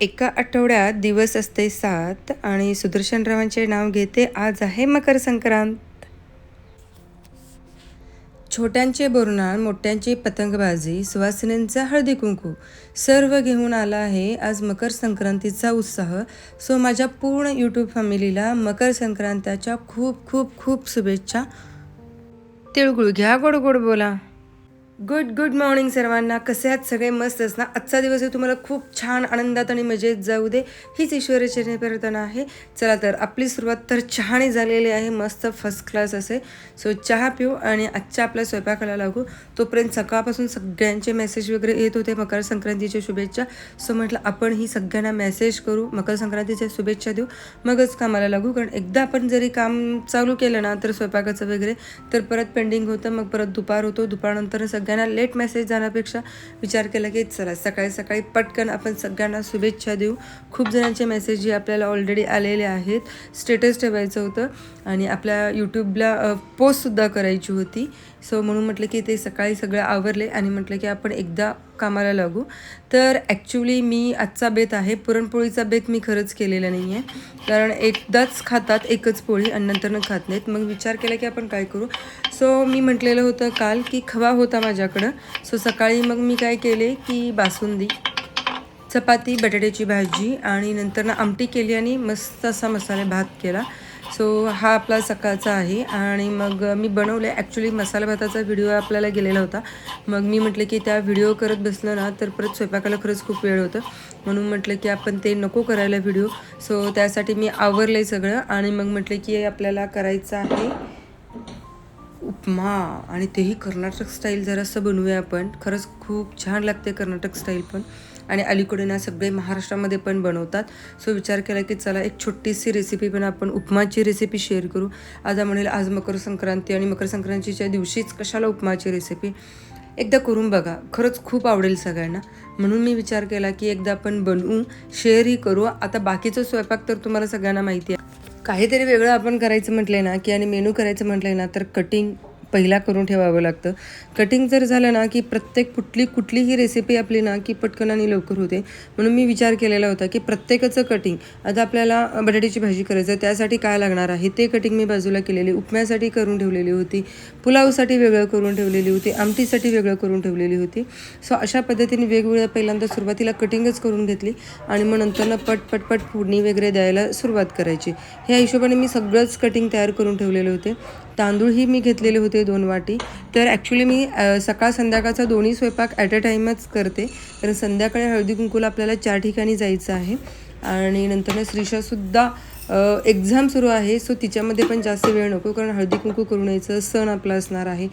एका आठवड्यात दिवस असते सात आणि सुदर्शनरावांचे नाव घेते आज आहे मकर संक्रांत. छोट्यांचे बोरनाळ मोठ्यांची पतंगबाजी सुवासिनींचा हळदी कुंकू सर्व घेऊन आला आहे आज मकर संक्रांतीचा उत्साह. सो माझ्या पूर्ण यूट्यूब फॅमिलीला मकर संक्रांताच्या खूप खूप खूप शुभेच्छा. तिळगुळ घ्या गोड गोड बोला. गुड गुड मॉर्निंग सर्वांना. कसे आहात? सगळे मस्त असणार आजचा दिवस हे तुम्हाला खूप छान आनंदात आणि मजेत जाऊ दे. हीच ईश्वराची प्रार्थना आहे. चला तर आपली सुरुवात तर चहाने झालेली आहे. मस्त फर्स्ट क्लास असे. सो चहा पिऊ आणि आजच्या आपल्या स्वयंपाकाला लागू. तोपर्यंत सकाळपासून सगळ्यांचे मेसेज वगैरे येत होते मकर संक्रांतीच्या शुभेच्छा. सो म्हटलं आपण ही सगळ्यांना मेसेज करू. मकर संक्रांतीच्या शुभेच्छा देऊ. मगच कामाला लागू. कारण एकदा आपण जरी काम चालू केलं ना तर स्वयंपाकाचं वगैरे तर परत पेंडिंग होतं. मग परत दुपार होतो. दुपारनंतर सगळ्यांना लेट मेसेज जाण्यापेक्षा विचार केला की चला सकाळी सकाळी पटकन आपण सगळ्यांना शुभेच्छा देऊ. खूप जणांचे मेसेज जे आपल्याला ऑलरेडी आलेले आहेत. स्टेटस ठेवायचं होतं आणि आपल्या यूट्यूबला पोस्टसुद्धा करायची होती. सो म्हणून म्हटलं की ते सकाळी सगळं आवरले आणि म्हटलं की आपण एकदा कामाला लागू. तर ॲक्च्युली मी आजचा बेत आहे. पुरणपोळीचा बेत मी खरंच केलेला नाही आहे. कारण एकदाच खातात एकच पोळी आणि नंतरनं खात नाहीत. मग विचार केला की आपण काय करू? सो मी म्हटलेलं होतं काल की खवा होता माझ्याकडं. सो सकाळी मग मी काय केले की बासुंदी चपाती बटाट्याची भाजी आणि नंतर आमटी केली आणि मस्त असा मसाले भात केला. सो हा आपला सकाळचा आहे आणि मग मी बनवले ॲक्च्युली मसाला भाताचा व्हिडिओ आपल्याला गेलेला होता. मग मी म्हटलं की त्या व्हिडिओ करत बसलं ना तर परत स्वयंपाकाला खरंच खूप वेळ होतं. म्हणून म्हटलं की आपण ते नको करायला व्हिडिओ सो त्यासाठी मी आवरलं सगळं आणि मग म्हटलं की आपल्याला करायचं आहे उपमा. आणि तेही कर्नाटक स्टाईल जरासं बनवूया आपण. खरंच खूप छान लागते कर्नाटक स्टाईल पण. आणि अलीकडे ना सगळे महाराष्ट्रामध्ये पण बनवतात. सो विचार केला की चला एक छोटीशी रेसिपी पण आपण उपमाची रेसिपी शेअर करू. आज म्हणेल आज मकर संक्रांती आणि मकर संक्रांतीच्या दिवशीच कशाला उपमाची रेसिपी एकदा करून बघा. खरंच खूप आवडेल सगळ्यांना. म्हणून मी विचार केला की एकदा आपण बनवू शेअरही करू. आता बाकीचं स्वयंपाक तर तुम्हाला सगळ्यांना माहिती आहे. काहीतरी वेगळं आपण करायचं म्हटलं ना की आणि मेनू करायचं म्हटलं ना तर कटिंग पहिला करून ठेवावं लागतं. कटिंग जर झालं ना की प्रत्येक कुठली कुठलीही रेसिपी आपली ना की पटकन आणि लवकर होते. म्हणून मी विचार केलेला होता की प्रत्येकाचं कटिंग आता आपल्याला बटाट्याची भाजी करायचं त्यासाठी काय लागणार आहे? ते कटिंग मी बाजूला केलेली उपम्यासाठी करून ठेवलेली होती. पुलावसाठी वेगळं करून ठेवलेली होती आमटीसाठी वेगळं करून ठेवलेली होती. सो अशा पद्धतीने वेगवेगळ्या पहिल्यांदा सुरुवातीला कटिंगच करून घेतली आणि मग नंतरनं पट पटपट फोडणी वगैरे द्यायला सुरुवात करायची. ह्या हिशोबाने मी सगळंच कटिंग तयार करून ठेवलेले होते. तांदूळही मी घेतलेले होते दोन वाटी. तर ॲक्च्युली मी सकाळ संध्याकाळचा दोन्ही स्वयंपाक ॲट अ टाईमच करते. कारण संध्याकाळी हळदी कुंकूला आपल्याला चार ठिकाणी जायचं आहे. आणि नंतर श्रीषासुद्धा एक्झाम सुरू आहे. सो तिच्यामध्ये पण जास्त वेळ नको. कारण हळदी कुंकू करून यायचं सण आपला असणार आहे.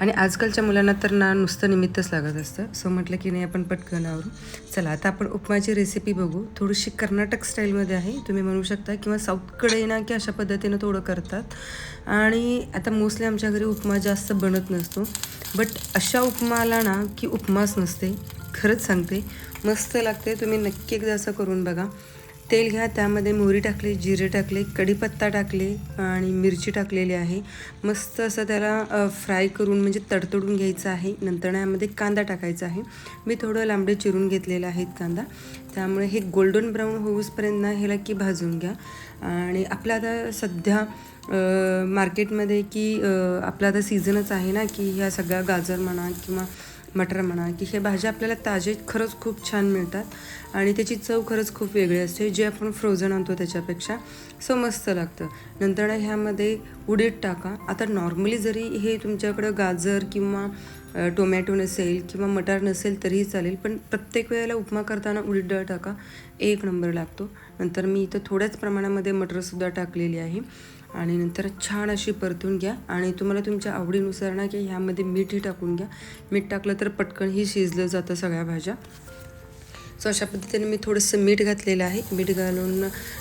आणि आजकालच्या मुलांना तर ना नुसतं निमित्तच लागत असतं. सो म्हटलं की नाही आपण पटकन आवरू. चला आता आपण उपमाची रेसिपी बघू. थोडीशी कर्नाटक स्टाईलमध्ये आहे. तुम्ही म्हणू शकता किंवा साऊथकडे ना की अशा पद्धतीनं थोडं करतात. आणि आता मोस्टली आमच्या घरी उपमा जास्त बनत नसतो. बट अशा उपमाला ना की उपमाच नसते. खरंच सांगते. मस्त लागते. तुम्ही नक्की एकदा असं करून बघा. तेल घ्या त्यामध्ये मोहरी टाकली जिरे टाकले कढीपत्ता टाकले आणि मिरची टाकलेली आहे. मस्त असं त्याला फ्राय करून म्हणजे तडतडून घ्यायचं आहे. नंतर यामध्ये कांदा टाकायचा आहे. मी थोडं लांबडे चिरून घेतलेलं आहेत कांदा. त्यामुळे हे गोल्डन ब्राऊन होऊसपर्यंत ना ह्याला की भाजून घ्या. आणि आपलं आता सध्या मार्केटमध्ये की आपला आता सीझनच आहे ना की ह्या सगळ्या गाजर म्हणा किंवा मटर म्हणा की हे भाज्या आपल्याला ताजे खरंच खूप छान मिळतात. आणि त्याची चव खरंच खूप वेगळी असते. जे आपण फ्रोझन आणतो त्याच्यापेक्षा सो मस्त लागतं. नंतर ह्यामध्ये उडीद टाका. आता नॉर्मली जरी हे तुमच्याकडं गाजर किंवा टोमॅटो नसेल किंवा मटार नसेल तरीही चालेल पण प्रत्येक वेळेला उपमा करताना उडीद डाळ टाका. एक नंबर लागतो. नंतर मी इथं थोड्याच प्रमाणामध्ये मटरसुद्धा टाकलेली आहे. आणि नंतर छान अशी परतून घ्या. आणि तुम्हाला तुमच्या आवडीनुसार ना की ह्यामध्ये मीठही टाकून घ्या. मीठ टाकलं तर पटकनही शिजलं जातं सगळ्या भाज्या. सो अशा पद्धतीने मी थोडंसं मीठ घातलेलं आहे. मीठ घालून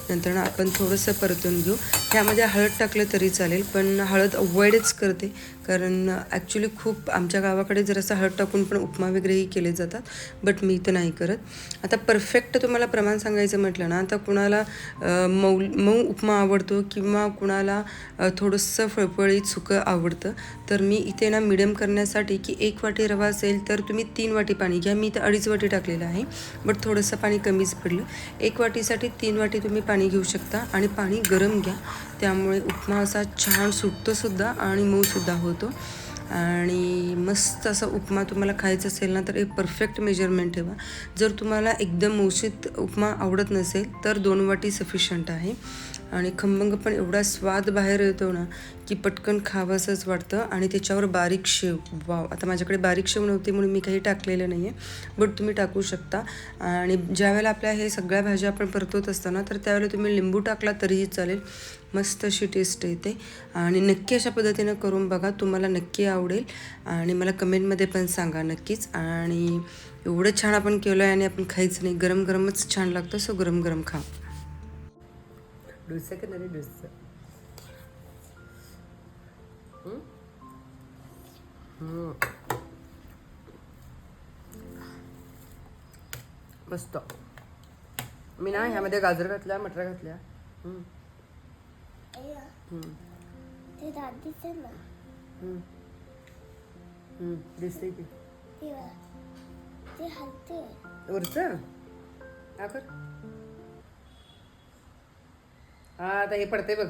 नंतर आपण थोडंसं परतून घेऊ. ह्यामध्ये हळद टाकलं तरी चालेल पण हळद अवॉइडच करते. कारण ॲक्च्युली खूप आमच्या गावाकडे जरासं हळद टाकून पण उपमा वगैरेही केले जातात बट मी तर नाही करत. आता परफेक्ट तुम्हाला प्रमाण सांगायचं म्हटलं ना आता कुणाला मऊ मऊ उपमा आवडतो किंवा कुणाला थोडंसं फळफळीत सुकं आवडतं तर मी इथे ना मिडियम करण्यासाठी की एक वाटी रवा असेल तर तुम्ही तीन वाटी पाणी घ्या. मी इथं अडीच वाटी टाकलेलं आहे बट थोडंसं पाणी कमीच पडलं. एक वाटीसाठी तीन वाटी तुम्ही पाणी घेऊ शकता आणि पाणी गरम घ्या. त्यामुळे उपमा असा छान सुटतोसुद्धा आणि मऊसुद्धा होतो. आणि मस्त असा उपमा तुम्हाला खायचा असेल ना तर एक परफेक्ट मेजरमेंट ठेवा. जर तुम्हाला एकदम मौशीत उपमा आवडत नसेल तर दोन वाटी सफिशियंट आहे. आणि खमंग पण एवढा स्वाद बाहेर येतो ना की पटकन खावंसंच वाटतं. आणि त्याच्यावर बारीक शेव. वाव. आता माझ्याकडे बारीक शेव नव्हती म्हणून मी काही टाकलेलं नाही आहे बट तुम्ही टाकू शकता. आणि ज्यावेळेला आपल्या हे सगळ्या भाज्या आपण परतवत असताना तर त्यावेळेला तुम्ही लिंबू टाकला तरीही चालेल. मस्त अशी टेस्ट येते. आणि नक्की अशा पद्धतीनं करून बघा. तुम्हाला नक्की आवडेल. आणि मला कमेंटमध्ये पण सांगा नक्कीच. आणि एवढं छान आपण केलं आहे आणि आपण खायचं नाही. गरम गरमच छान लागतं. सो गरम गरम खा. नाही डोसा मस्त मी ना ह्यामध्ये गाजर घातल्या मटर घातल्या. हम्म, हम्म, ते दादीचे ना. हम्म. हम्म, दिसतंय की. हलते वरचं? हा आता हे पडते बघ.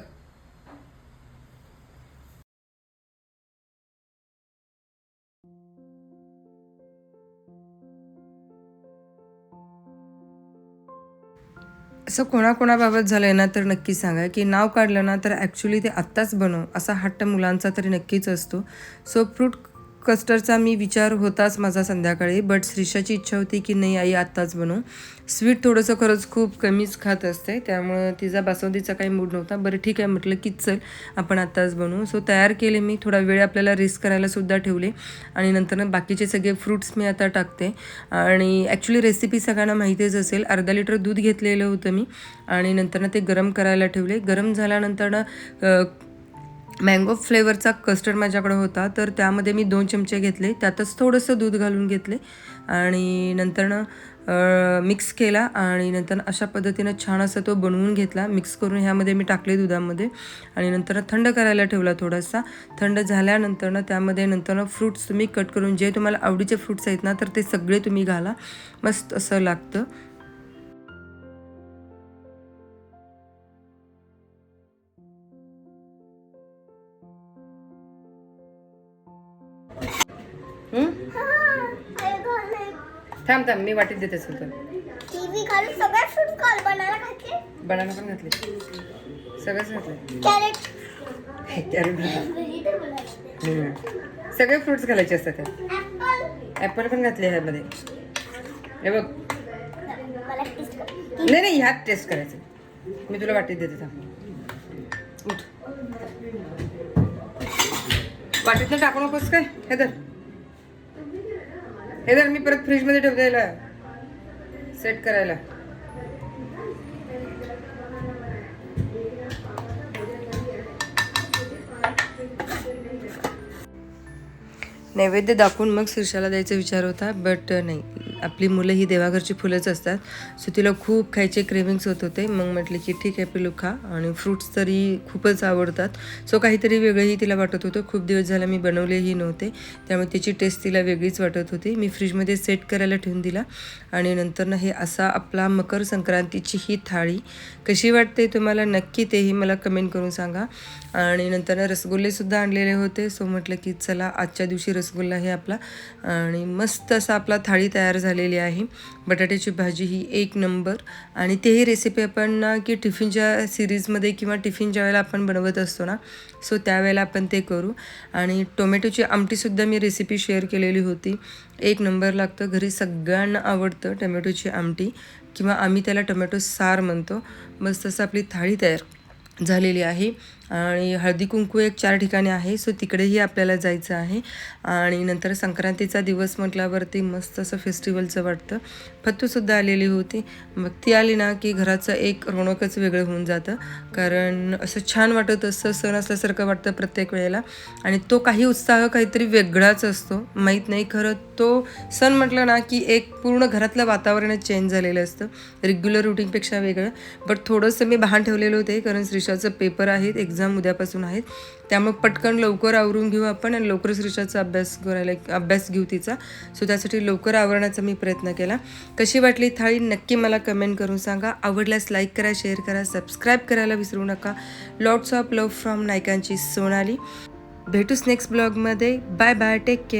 असं कोणाकोणाबाबत झालं आहे ना तर नक्की सांगा. की नाव काढलं ना तर ॲक्च्युली ते आत्ताच बनव. असा हट्ट मुलांचा तरी नक्कीच असतो. सो फ्रूट कस्टरचा मी विचार होताच माझा संध्याकाळी बट श्रीषाची इच्छा होती की नाही आई आत्ताच बनू स्वीट थोडंसं खरंच खूप कमीच खात असते त्यामुळं तिचा बासुंदीचा काही मूड नव्हता. बरं ठीक आहे म्हटलं की चल आपण आत्ताच बनवू. सो तयार केले मी थोडा वेळ आपल्याला रेस्ट करायलासुद्धा ठेवले. आणि नंतर बाकीचे सगळे फ्रूट्स मी आता टाकते. आणि ॲक्च्युली रेसिपी सगळ्यांना माहितीच असेल अर्धा लिटर दूध घेतलेलं होतं मी. आणि नंतर ते गरम करायला ठेवले. गरम झाल्यानंतर मँगो फ्लेवरचा कस्टर्ड माझ्याकडे होता. तर त्यामध्ये मी दोन चमचे घेतले. त्यातच थोडंसं दूध घालून घेतले. आणि नंतरनं मिक्स केला. आणि नंतर अशा पद्धतीनं छान असा तो बनवून घेतला. मिक्स करून ह्यामध्ये मी टाकले दुधामध्ये. आणि नंतर थंड करायला ठेवला थोडासा. थंड झाल्यानंतरनं त्यामध्ये नंतरनं फ्रूट्स तुम्ही कट करून जे तुम्हाला आवडीचे फ्रूट्स आहेत ना तर ते सगळे तुम्ही घाला. मस्त असं लागतं. थांब थांब मी वाटीत देते असेल तर टीव्ही घालून सगळ्या फ्रूट कॉल बनाना खाते बनाना पण घातले. सगळंच घातलं. Crate crate. सगळे फ्रुट्स घालायचे असतात त्यात. ॲपल पण घातले ह्यामध्ये. हे बघ. नाही नाही ह्यात टेस्ट करायचं. मी तुला वाटीत देते थांब. वाटीतनं टाकू नकोस काय? हे धर. हे धर मी परत फ्रीजमध्ये ठेवलेलं. आहे सेट करायला. नैवेद्य दाखवून मग शीर्षाला द्यायचा विचार होता बट नाही. आपली मुलं ही देवाघरची फुलंच असतात. सो तिला खूप खायचे क्रेविंग्स होत होते. मग म्हटले की ठीक आहे पिलू खा. आणि फ्रूट्स तरी खूपच आवडतात. सो काहीतरी वेगळंही तिला वाटत होतं. खूप दिवस झाला मी बनवलेही नव्हते. त्यामुळे त्याची टेस्ट तिला वेगळीच वाटत होती. मी फ्रीजमध्ये सेट करायला ठेवून दिला. आणि नंतर ना हे असा आपला मकर संक्रांतीची ही थाळी. कशी वाटते तुम्हाला? नक्की तेही मला कमेंट करून सांगा. आणि नंतर रसगुल्लेसुद्धा आणलेले होते. सो म्हटलं की चला आजच्या दिवशी रसगुल्ला हे आपला. आणि मस्त असा आपला थाळी तयार झालेली आहे. बटाट्याची भाजी ही एक नंबर. आणि तेही रेसिपी आपण ना की टिफिनच्या सिरीजमध्ये किंवा टिफिन ज्या वेळेला आपण बनवत असतो ना सो त्यावेळेला आपण ते करू. आणि टोमॅटोची आमटीसुद्धा मी रेसिपी शेअर केलेली होती. एक नंबर लागतं. घरी सगळ्यांना आवडतं टोमॅटोची आमटी. किंवा आम्ही त्याला टोमॅटो सार म्हणतो. बस तसं आपली थाळी तयार झालेली आहे. आणि हळदी कुंकू एक चार ठिकाणी आहे सो तिकडेही आपल्याला जायचं आहे. आणि नंतर संक्रांतीचा दिवस म्हटल्यावरती मस्त असं फेस्टिवलचं वाटतं. फत्तूसुद्धा आलेली होती. मग ती आली ना की घराचं एक रोणकच वेगळं होऊन जातं. कारण असं छान वाटत असतं सण असल्यासारखं वाटतं प्रत्येक वेळेला. आणि तो काही उत्साह काहीतरी वेगळाच असतो. माहीत नाही खरं तो सण म्हटलं ना की एक पूर्ण घरातलं वातावरणच चेंज झालेलं असतं. रेग्युलर रुटीनपेक्षा वेगळं. बट थोडंसं मी बहाण ठेवलेलं होते कारण श्रीषाचं पेपर आहेत एक्झाम उद्यापासून आहेत. त्यामुळे पटकन लवकर आवरून घेऊ आपण आणि लवकर श्रीषाचा अभ्यास करायला अभ्यास घेऊ तिचा. सो त्यासाठी लवकर आवरण्याचा मी प्रयत्न केला. कशी वाटली थाळी? नक्की मला कमेंट करून सांगा. आवडल्यास लाईक करा शेअर करा सबस्क्राईब करायला विसरू नका. लॉट्स ऑफ लव्ह फ्रॉम नायकांची सोनाली. भेटूस नेक्स्ट ब्लॉगमध्ये बाय बाय टेक केअर